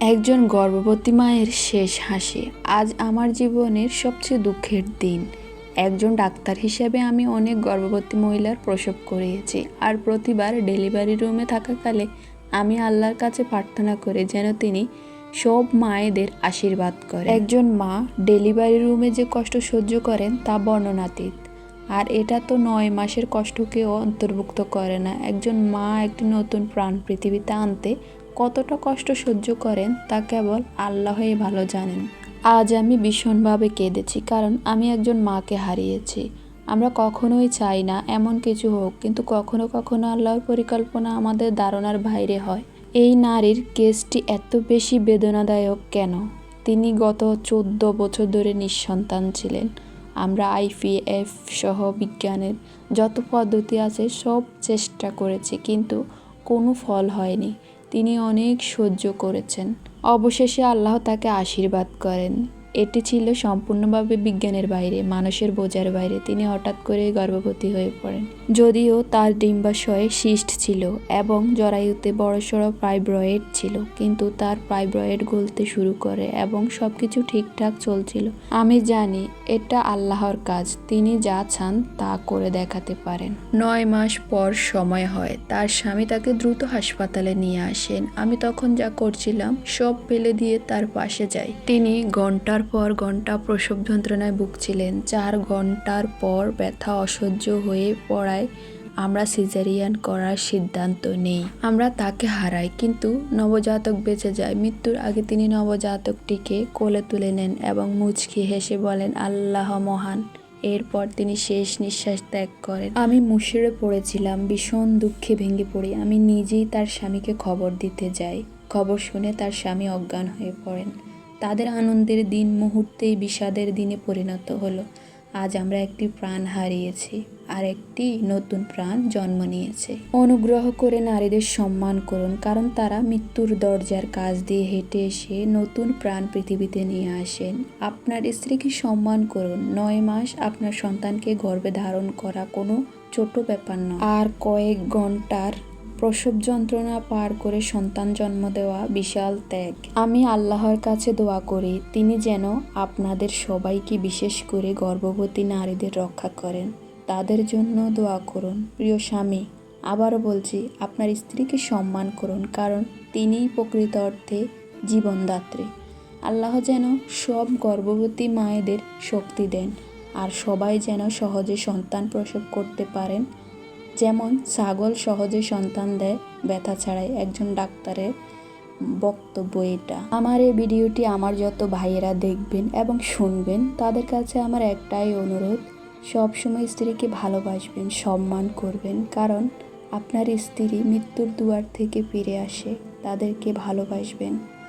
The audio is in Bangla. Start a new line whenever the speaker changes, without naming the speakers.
একজন গর্ভবতী মায়ের শেষ হাসি। আজ আমার জীবনের সবচেয়ে দুঃখের দিন। একজন ডাক্তার হিসেবে আমি অনেক গর্ভবতী মহিলার প্রসব করিয়েছি আর প্রতিবার ডেলিভারি রুমে থাকাকালে আমি আল্লাহর কাছে প্রার্থনা করি যেন তিনি সব মায়েদের আশীর্বাদ করে একজন মা ডেলিভারি রুমে যে কষ্ট সহ্য করেন তা বর্ণনাতীত। আর এটা তো নয় মাসের কষ্টকেও অন্তর্ভুক্ত করে না। একজন মা একটি নতুন প্রাণ পৃথিবীতে আনতে কতটা কষ্ট সহ্য করেন তা কেবল আল্লাহই ভালো জানেন। আজ আমি ভীষণভাবে কেঁদেছি, কারণ আমি একজন মাকে হারিয়েছি। আমরা কখনোই চাই না এমন কিছু হোক, কিন্তু কখনো কখনো আল্লাহর পরিকল্পনা আমাদের ধারণার বাইরে হয়। এই নারীর কেসটি এত বেশি বেদনাদায়ক কেন? তিনি গত চোদ্দ বছর ধরে নিঃসন্তান ছিলেন। আমরা আইপিএফ সহ বিজ্ঞানের যত পদ্ধতি আছে সব চেষ্টা করেছি, কিন্তু কোনো ফল হয়নি। তিনি অনেক সহ্য করেছেন। অবশেষে আল্লাহ তাকে আশীর্বাদ করেন। এটি ছিল সম্পূর্ণভাবে বিজ্ঞানের বাইরে, মানুষের বোঝার বাইরে। তিনি হঠাৎ করে গর্ভবতী হয়ে পড়েন। যদিও তার ডিম্বাশয়ে সিস্ট ছিল এবং জরায়ুতে বড়সড় ফাইব্রয়েড ছিল, কিন্তু তার ফাইব্রয়েড গলতে শুরু করে এবং সব কিছু ঠিকঠাক চলছিল। আমি জানি এটা আল্লাহর কাজ, তিনি যা চান তা করে দেখাতে পারেন। নয় মাস পর সময় হয়, তার স্বামী তাকে দ্রুত হাসপাতালে নিয়ে আসেন। আমি তখন যা করছিলাম, সব ফেলে দিয়ে তার পাশে যাই। তিনি ঘণ্টার পর ঘণ্টা প্রসব যন্ত্রণায় ভুগছিলেন। চার ঘণ্টার পর ব্যথা অসহ্য হয়ে পড়ায় আমরা সিজারিয়ান করার সিদ্ধান্ত নেই। আমরা তাকে হারাই, কিন্তু নবজাতক বেঁচে যায়। মৃত্যুর আগে তিনি নবজাতকটিকে কোলে তুলে নেন এবং মুচকি হেসে বলেন, আল্লাহ মহান। এরপর তিনি শেষ নিঃশ্বাস ত্যাগ করেন। আমি মুশিরে পড়েছিলাম, ভীষণ দুঃখে ভেঙে পড়ি। আমি নিজেই তার স্বামীকে খবর দিতে যাই। খবর শুনে তার স্বামী অজ্ঞান হয়ে পড়েন। তাদের আনন্দের দিন মুহূর্তেই বিষাদের দিনে পরিণত হলো। আজ আমরা একটি প্রাণ হারিয়েছি, আর একটি নতুন প্রাণ জন্ম নিয়েছে। অনুগ্রহ করে নারীদের সম্মান করুন, কারণ তারা মৃত্যুর দরজার কাজ দিয়ে হেঁটে এসে নতুন প্রাণ পৃথিবীতে নিয়ে আসেন। আপনার স্ত্রীকে সম্মান করুন, নয় মাস আপনার সন্তানকে গর্ভে ধারণ করা কোনো ছোট ব্যাপার নয়। আর কয়েক ঘণ্টার প্রসব যন্ত্রণা পার করে সন্তান জন্ম দেওয়া বিশাল ত্যাগ। আমি আল্লাহর কাছে দোয়া করি, তিনি যেন আপনাদের সবাইকে বিশেষ করে গর্ভবতী নারীদের রক্ষা করেন। তাদের জন্য দোয়া করুন। প্রিয় স্বামী, আবারও বলছি, আপনার স্ত্রীকে সম্মান করুন, কারণ তিনিই প্রকৃত অর্থে জীবনদাত্রী। আল্লাহ যেন সব গর্ভবতী মায়েদের শক্তি দেন, আর সবাই যেন সহজে সন্তান প্রসব করতে পারেন যেমন ছাগল সহজে সন্তান দেয়, ব্যথা ছাড়াই। একজন ডাক্তারের বক্তব্য এটা। আমার এই ভিডিওটি আমার যত ভাইয়েরা দেখবেন এবং শুনবেন, তাদের কাছে আমার একটাই অনুরোধ, সবসময় স্ত্রীকে ভালোবাসবেন, সম্মান করবেন। কারণ আপনার স্ত্রী মৃত্যুর দুয়ার থেকে ফিরে আসে, তাদেরকে ভালোবাসবেন।